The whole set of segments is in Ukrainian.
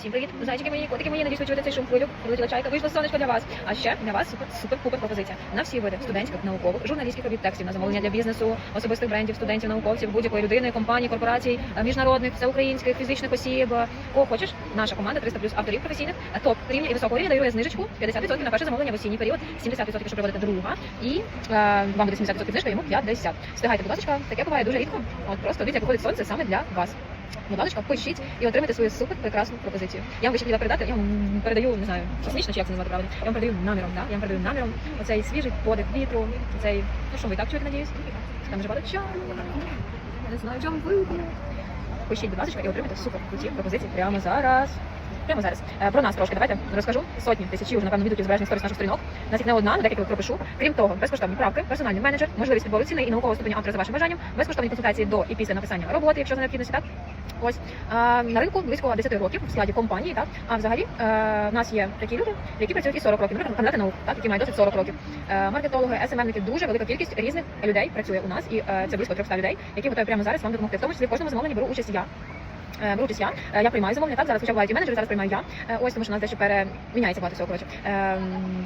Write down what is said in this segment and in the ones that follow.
Всім привіт, зайчики мої, котики мої, надіюсь, ви чуєте цей шум хвилю, прилетіла чайка, вийшло сонечко для вас. А ще для вас супер супер пупер пропозиція на всі види студентських, наукових, журналістських робіт текстів на замовлення для бізнесу, особистих брендів, студентів, науковців, будь-якої людини, компаній, корпорацій, е, міжнародних, всеукраїнських, фізичних осіб. Е, Кого хочеш, наша команда 300 плюс авторів професійних, е, топ рівня і високого рівня дарує знижечку 50% на перше замовлення в осінній період, 70% якщо проводите друга, і е, вам буде 70% знижка, йому 50. Встигайте, будь ласка, таке буває дуже рідко. От просто дивіться, як виходить сонце саме для вас. Будь пишіть і отримайте свою супер прекрасну пропозицію. Я вам ще хотіла передати, я вам передаю, не знаю, технічно чи як це назвати правильно. Я вам передаю наміром, да? я вам передаю наміром оцей свіжий подих вітру, цей, ну що ви так чуєте, надіюсь? Там дуже багато чаю. Я не знаю, чому ви. Пишіть, будь ласка, і отримайте супер круті пропозиції прямо зараз. Прямо зараз. Е, Про нас трошки давайте розкажу. Сотні, тисячі вже напевно відгуків збережних сторіс наших сторінок. У нас їх не одна, на декілька пропишу. Крім того, безкоштовні правки, персональний менеджер, можливість підбору ціни і наукового ступеня автора за вашим бажанням, безкоштовні консультації до і після написання роботи, якщо за необхідності, так. Ось на ринку близько 10 років в складі компанії, так а взагалі е, у нас є такі люди, які працюють і 40 років, наприклад, кандидати наук, так які мають досить 40 років. Е, маркетологи, СММники, дуже велика кількість різних людей працює у нас, і е, це близько 300 людей, які готові прямо зараз вам допомогти. В тому числі в кожному замовленні беру участь я. Е, Беру я, Е, я приймаю замовлення, так, зараз хоча бувають і менеджери, зараз приймаю я. Е, Ось, тому що у нас дещо переміняється багато всього, коротше. Е,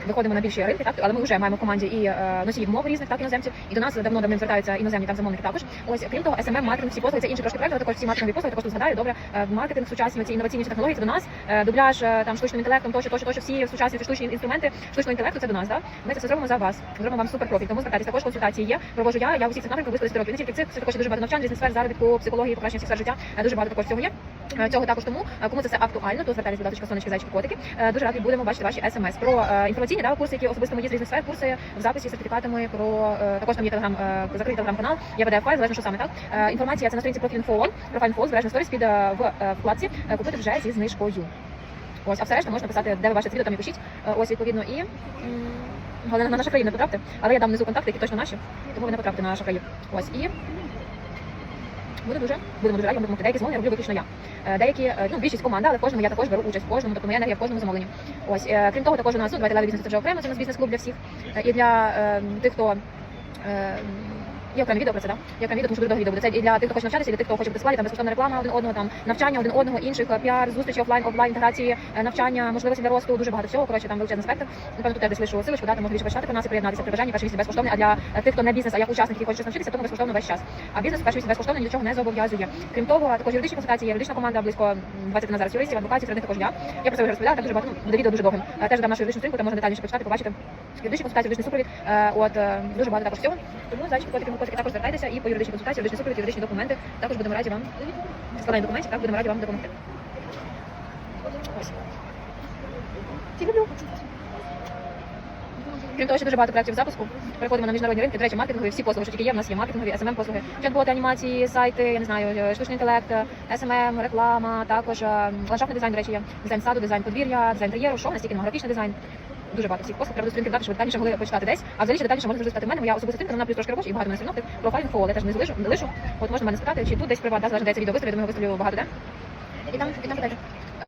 Виходимо на більші ринки, так, але ми вже маємо в команді і носіїв мов різних, так, іноземців, і до нас давно давно звертаються іноземні так, замовники також. Ось, крім того, SMM, маркетинг, всі послуги, це інші трошки проекти, але також всі маркетингові послуги, також тут згадаю, добре, маркетинг, сучасні ці інноваційні технології, це до нас, дубляж, там, штучним інтелектом, тощо, тощо, тощо, всі сучасні ці штучні інструменти штучного інтелекту, це до нас, так? Ми це зробимо за вас, зробимо вам супер профіль, тому звертайтесь, також консультації є, провожу я, я у всіх цих напрямках близько 10 років, не тільки цих, це також дуже багато навчань, різних сфер, заробітку, психології, покращення всіх сфер життя, дуже багато також цього є. Е, Цього також тому, е, кому це все актуально, то звертайтесь, будь ласка, сонечки, зайчики, котики. Е, Дуже раді будемо бачити ваші смс про інформаційні да, курси, які особисто мої з різних сфер, курси в записі сертифікатами про також там є телеграм, закритий телеграм-канал, є PDF файл, залежно що саме так. Інформація це на сторінці профіль інфоон, профайль інфо, збережна сторіс під в вкладці купити вже зі знижкою. Ось, а все решта можна писати, де ви бачите відео, там і пишіть. Ось відповідно і. Головне на наша країна не потрапте, але я дам внизу контакти, які точно наші, тому ви не потрапите на нашу країну. Ось і Буду дуже, будемо дуже раді вам допомогти. Деякі замовлення роблю виключно я. Е, Деякі, е, ну, більшість команда, але в кожному я також беру участь в кожному, тобто моя енергія в кожному замовленні. Ось, е, крім того, також у нас ну, давайте леві бізнес це вже окремо, це у нас бізнес-клуб для всіх. І для е, тих, хто. Є окремі відео про це, да? Є окремі відео, тому що дуже довго відео буде. Це і для тих, хто хоче навчатися, і для тих, хто хоче бути там безкоштовна реклама один одного, там навчання один одного, інших е, піар, зустрічі офлайн, офлайн, інтеграції, е, навчання, можливості для росту, дуже багато всього. Коротше, там величезний спектр. Напевно, тут я десь лишу силочку, да, там можна про нас і приєднатися при бажанні. Перший місяць безкоштовний, а для е, тих, хто не бізнес, а як учасник, який хоче навчитися, тому безкоштовно весь час. А бізнес перший місяць безкоштовно ні до чого не зобов'язує. Крім того, також юридичні консультації, юридична команда, близько 20 на зараз юристів, адвокатів, серед них також я. Я про це вже розповідала, так дуже багато, ну, буде відео дуже довгим. Теж дам нашу юридичну сторінку, там можна детальніше почитати, побачити. Юридичні консультації, юридичний супровід, е, от е, дуже багато також всього. Тому зайчики, котики, котики також звертайтеся і по юридичній консультації, юридичний супровід, юридичні документи. Також будемо раді вам складання документів, так будемо раді вам допомогти. Ось. Ці люблю. Крім того, що дуже багато проєктів запуску. Переходимо на міжнародні ринки. До речі, маркетингові всі послуги, що тільки є. В нас є маркетингові, СММ послуги, чат-боти, анімації, сайти, я не знаю, е, штучний інтелект, СММ, реклама, також ландшафтний дизайн, до речі, є дизайн саду, дизайн подвір'я, дизайн інтер'єру, шоу, настільки графічний дизайн. Дуже багато всіх послуг. Треба до сторінки додати, щоб детальніше могли почитати десь. А взагалі ще детальніше можна зростати в мене. Моя особиста сторінка, вона плюс трошки робоча і багато мене сторінок. Профайль інфо, я теж не залишу, не лишу. От можна мене спитати, чи тут десь приват, да, залежить, де це відео виставлю, думаю, виставлю багато де. І там, і там далі.